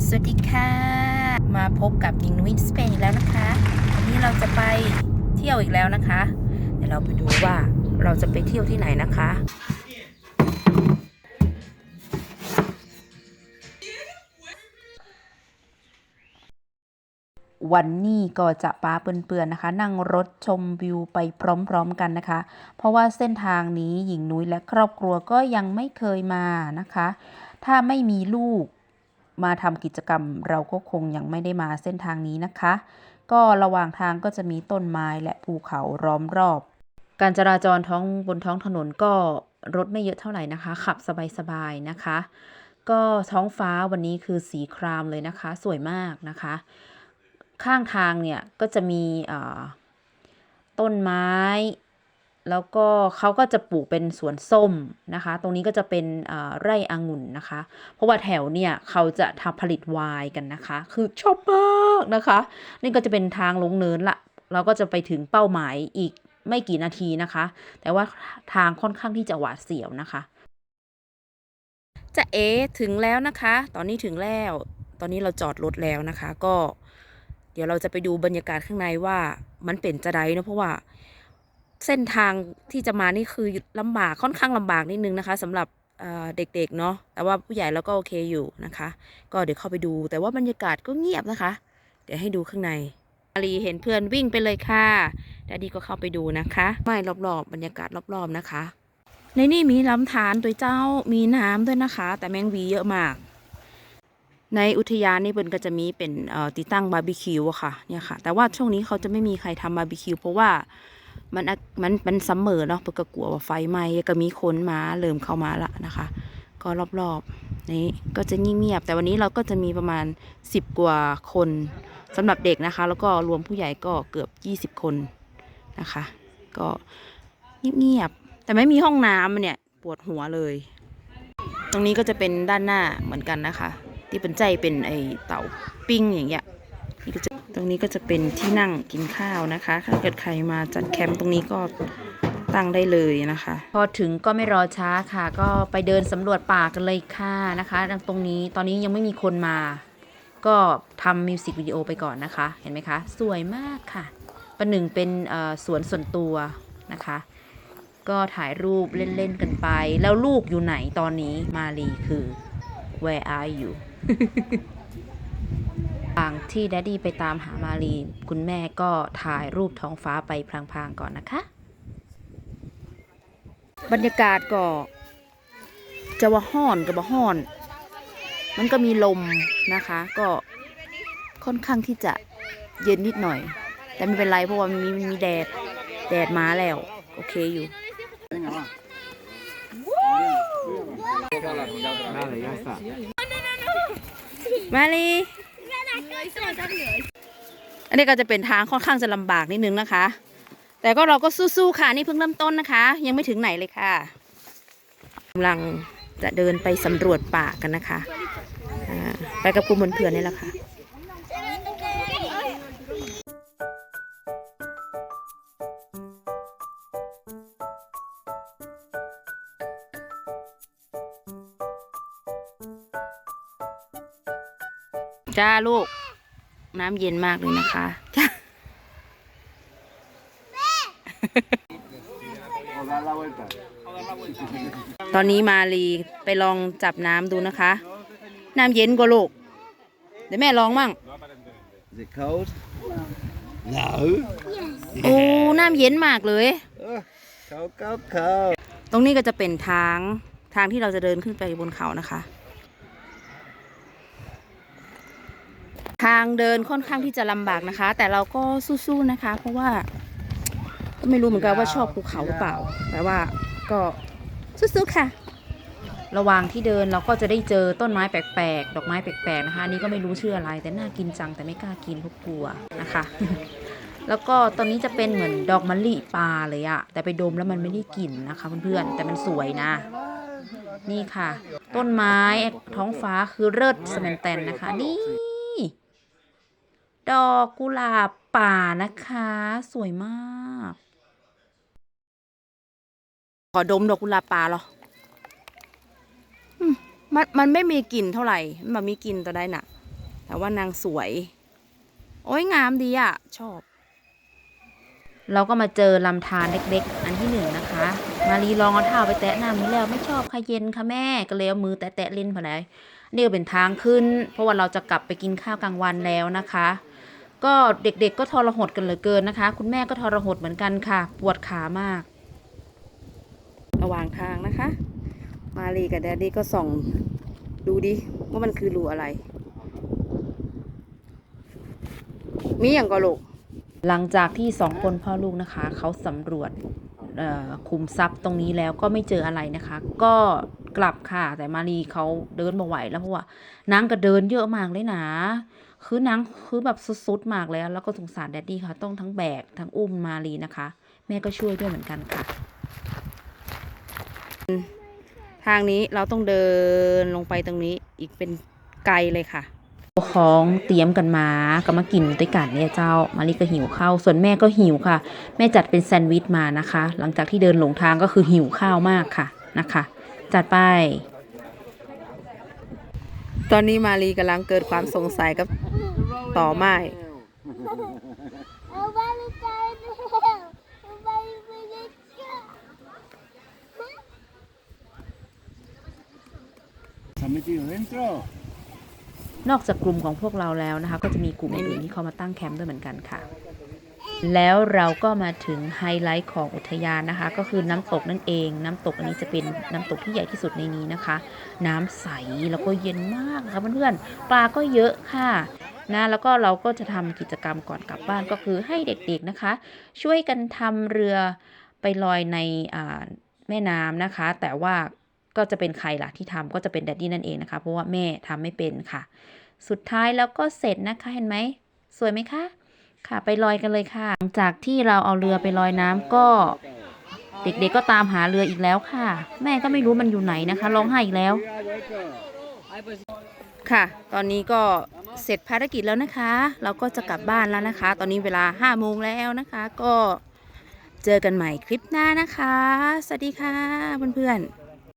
สวัสดีค่ะ มาพบกับยิงนุ้ยสเปนอีกแล้วนะคะวันนี้เราจะไปเที่ยวอีกแล้วนะคะ เดี๋ยวเราไปดูว่าเราจะไปเที่ยวที่ไหนนะคะ วันนี้ก็จะป้าเปื่อนๆนะคะ นั่งรถชมวิวไปพร้อมๆกันนะคะ เพราะว่าเส้นทางนี้หญิงนุ้ยและครอบครัวก็ยังไม่เคยมานะคะ ถ้าไม่มีลูก มาทำกิจกรรมเราก็คงยังไม่ได้มาเส้นทางนี้นะคะ ก็ระหว่างทางก็จะมีต้นไม้และภูเขาล้อมรอบ การจราจรท้องบนท้องถนนก็รถไม่เยอะเท่าไหร่นะคะ ขับสบายๆนะคะ ก็ท้องฟ้าวันนี้คือสีครามเลยนะคะ สวยมากนะคะ ข้างทางเนี่ยก็จะมีต้นไม้ แล้วก็เขาก็จะปลูกเป็นสวนส้มนะคะ ตรงนี้ก็จะเป็นไร่องุ่นนะคะ เพราะว่าแถวเนี่ยเขาจะทำผลิตไวน์กันนะคะ คือชอบมากนะคะ นี่ก็จะเป็นทางลงเนินละ เราก็จะไปถึงเป้าหมายอีกไม่กี่นาทีนะคะ แต่ว่าทางค่อนข้างที่จะหวาดเสียวนะคะ จะเอถึงแล้วนะคะ ตอนนี้ถึงแล้ว ตอนนี้เราจอดรถแล้วนะคะ ก็ เดี๋ยวเราจะไปดูบรรยากาศข้างในว่ามันเป็นจะไดเนอะเพราะว่า เส้นทางที่จะมานี่คือลำบากค่อนข้างลำบากนิดนึงนะคะสำหรับเด็กๆเนาะแต่ว่าผู้ใหญ่แล้วก็โอเคอยู่นะคะ ก็เดี๋ยวเข้าไปดู แต่ว่าบรรยากาศก็เงียบนะคะ เดี๋ยวให้ดูข้างในอาลีเห็นเพื่อนวิ่งไปเลยค่ะดดดี้ก็เข้าไปดูนะคะไม่รอบๆบรรยากาศรอบๆนะคะ ในนี่มีลำธารตัวเจ้ามีน้ำด้วยนะคะ แต่แมงวีเยอะมาก ในอุทยานนี่เปิ่นก็จะมีเป็นติดตั้งบาร์บีคิวอะค่ะเนี่ยค่ะ แต่ว่าช่วงนี้เขาจะไม่มีใครทำบาร์บีคิวเพราะว่า มันมันมันซัมเมอร์เนาะเปิ่นก็กลัวว่าไฟไหม้ก็มีคนมาเริ่มเข้ามาละนะคะ ก็รอบๆนี้ก็จะเงียบๆแต่วันนี้เราก็จะมีประมาณ 10 กว่าคนสำหรับเด็กนะคะ แล้วก็รวมผู้ใหญ่ก็เกือบ 20 คนนะคะ ก็เงียบๆแต่ไม่มีห้องน้ำเนี่ยปวดหัวเลย ตรงนี้ก็จะเป็นด้านหน้าเหมือนกันนะคะ ที่เป็นใจเป็นไอเต่าปิ้งอย่างเงี้ยนี่ก็จะ ตรงนี้ก็จะเป็นที่นั่งกินข้าวนะคะ ถ้าเกิดใครมาจัดแคมป์ตรงนี้ก็ตั้งได้เลยนะคะ พอถึงก็ไม่รอช้าค่ะ ก็ไปเดินสำรวจป่ากันเลยค่ะนะคะตรงนี้ตอนนี้ยังไม่มีคนมา ก็ทำมิวสิกวิดีโอไปก่อนนะคะ เห็นไหมคะ สวยมากค่ะ ประหนึ่งเป็นสวนส่วนตัวนะคะ ก็ถ่ายรูปเล่น ๆ กันไป แล้วลูกอยู่ไหนตอนนี้มาลีคือ where are you ทางที่แดดดี้ไปตามหามาลีคุณแม่ก็ถ่ายรูปท้องฟ้าไปพลางๆก่อนนะคะ บรรยากาศก็จะว่าห้อนกับว่าห้อน มันก็มีลมนะคะ ก็ค่อนข้างที่จะเย็นนิดหน่อย แต่ไม่เป็นไรเพราะว่ามันมีมันมีแดดแดดมาแล้ว โอเคอยู่ Nada, ya está. มาลี อันนี้ก็จะเป็นทางค่อนข้างจะลำบากนิดนึงนะคะ แต่ก็เราก็สู้ๆค่ะนี่เพิ่งเริ่มต้นนะคะ ยังไม่ถึงไหนเลยค่ะกำลังจะเดินไปสำรวจป่ากันนะคะไปกับกลุ่มเพื่อนๆนี่แหละค่ะจ้าลูก น้ำเย็นมากเลยนะคะจ้า O dar la vuelta. ตอนนี้มาลีไปลองจับน้ำดูนะคะ น้ำเย็นกว่าลูก เดี๋ยวแม่ลองมั่ง Is it cold? No. โอ้ น้ำเย็นมากเลย Oh, cold, cold, cold. ตรงนี้ก็จะเป็นทางทางที่เราจะเดินขึ้นไปบนเขานะคะ ทางเดินค่อนข้างที่จะลำบากนะคะ แต่เราก็สู้ๆนะคะ เพราะว่าก็ไม่รู้เหมือนกันว่าชอบภูเขาหรือเปล่า แต่ว่าก็สู้ๆค่ะ ระหว่างที่เดินเราก็จะได้เจอต้นไม้แปลกๆ ดอกไม้แปลกๆนะคะนนี่ก็ไม่รู้ชื่ออะไร แต่น่ากินจังแต่ไม่กล้ากินเพราะกลัวนะคะ แล้วก็ตอนนี้จะเป็นเหมือนดอกมะลิปลาเลยอะแต่ไปดมแล้วมันไม่ได้กลิ่นนะคะเพื่อนๆแต่มันสวยนะ นี่ค่ะ ต้นไม้ท้องฟ้าคือเลิศสแมนแตนนะคะ นี่ ดอกกุหลาบป่านะคะ สวยมาก ขอดมดอกกุหลาบป่าเหรออืมมันมันไม่มีกลิ่นเท่าไหร่ มันบ่มีกลิ่นตัวใดน่ะ แต่ว่านางสวย โอ้ยงามดีอะ ชอบ เราก็มาเจอลำธารเล็กๆ อันที่หนึ่งนะคะ มารีลองเอาเท้าไปแตะน้ำนี้แล้วไม่ชอบค่ะเย็นค่ะแม่ก็เลยเอามือแตะๆเล่นพอไหนนี่ก็เป็นทางขึ้น เพราะว่าเราจะกลับไปกินข้าวกลางวันแล้วนะคะ ก็เด็กๆก็ทรหดกันเหลือเกินนะคะ คุณแม่ก็ทรหดเหมือนกันค่ะ ปวดขามาก ระหว่างทางนะคะ มารีกับแดดดี้ก็ส่องดูดิว่ามันคือรูอะไร มีอย่างก็ลูกหลังจากที่สองคนพ่อลูกนะคะ เขาสำรวจเอ่อคุมทรัพย์ตรงนี้แล้วก็ไม่เจออะไรนะคะ ก็กลับค่ะ แต่มารีเขาเดินมาไหวแล้วเพราะว่านางก็เดินเยอะมากเลยนะ คือนางคือแบบสุดๆมากเลยอะแล้วก็สงสารแดดดี้ค่ะ ต้องทั้งแบกทั้งอุ้มมารีนะคะ แม่ก็ช่วยด้วยเหมือนกันค่ะ ทางนี้เราต้องเดินลงไปตรงนี้อีกเป็นไกลเลยค่ะของเตรียมกันมาก็มากินด้วยกันเนี่ยเจ้ามารีก็หิวข้าวส่วนแม่ก็หิวค่ะ แม่จัดเป็นแซนด์วิชมานะคะ หลังจากที่เดินหลงทางก็คือหิวข้าวมากค่ะนะคะ จัดไป ตอนนี้มารีกำลังเกิดความสงสัยกับ ต่อไม้ Eu vou lutar Eu vou lutar ¿Se ha metido dentro? นอกจากกลุ่มของพวกเราแล้วนะคะ ก็จะมีกลุ่มอื่นๆที่เขามาตั้งแคมป์ด้วยเหมือนกันค่ะ แล้วเราก็มาถึงไฮไลท์ของอุทยานนะคะ ก็คือน้ำตกนั่นเอง น้ำตกอันนี้จะเป็นน้ำตกที่ใหญ่ที่สุดในนี้นะคะ น้ำใสแล้วก็เย็นมากค่ะเพื่อนๆปลาก็เยอะค่ะ นะแล้วก็เราก็จะทำกิจกรรมก่อนกลับบ้านก็คือให้เด็กๆนะคะ ช่วยกันทำเรือไปลอยในแม่น้ำนะคะ แต่ว่าก็จะเป็นใครล่ะที่ทำก็จะเป็นแดดดี้นั่นเองนะคะ เพราะว่าแม่ทำไม่เป็นค่ะ สุดท้ายแล้วก็เสร็จนะคะเห็นไหมสวยไหมคะค่ะไปลอยกันเลยค่ะ หลังจากที่เราเอาเรือไปลอยน้ำก็เด็กๆก็ตามหาเรืออีกแล้วค่ะ แม่ก็ไม่รู้มันอยู่ไหนนะคะร้องไห้อีกแล้ว ค่ะ ตอนนี้ก็ เสร็จภารกิจแล้วนะคะ เราก็จะกลับบ้านแล้วนะคะ ตอนนี้เวลา5้าโมงแล้วนะคะ ก็เจอกันใหม่คลิปหน้านะคะ สวัสดีค่ะเพื่อนๆ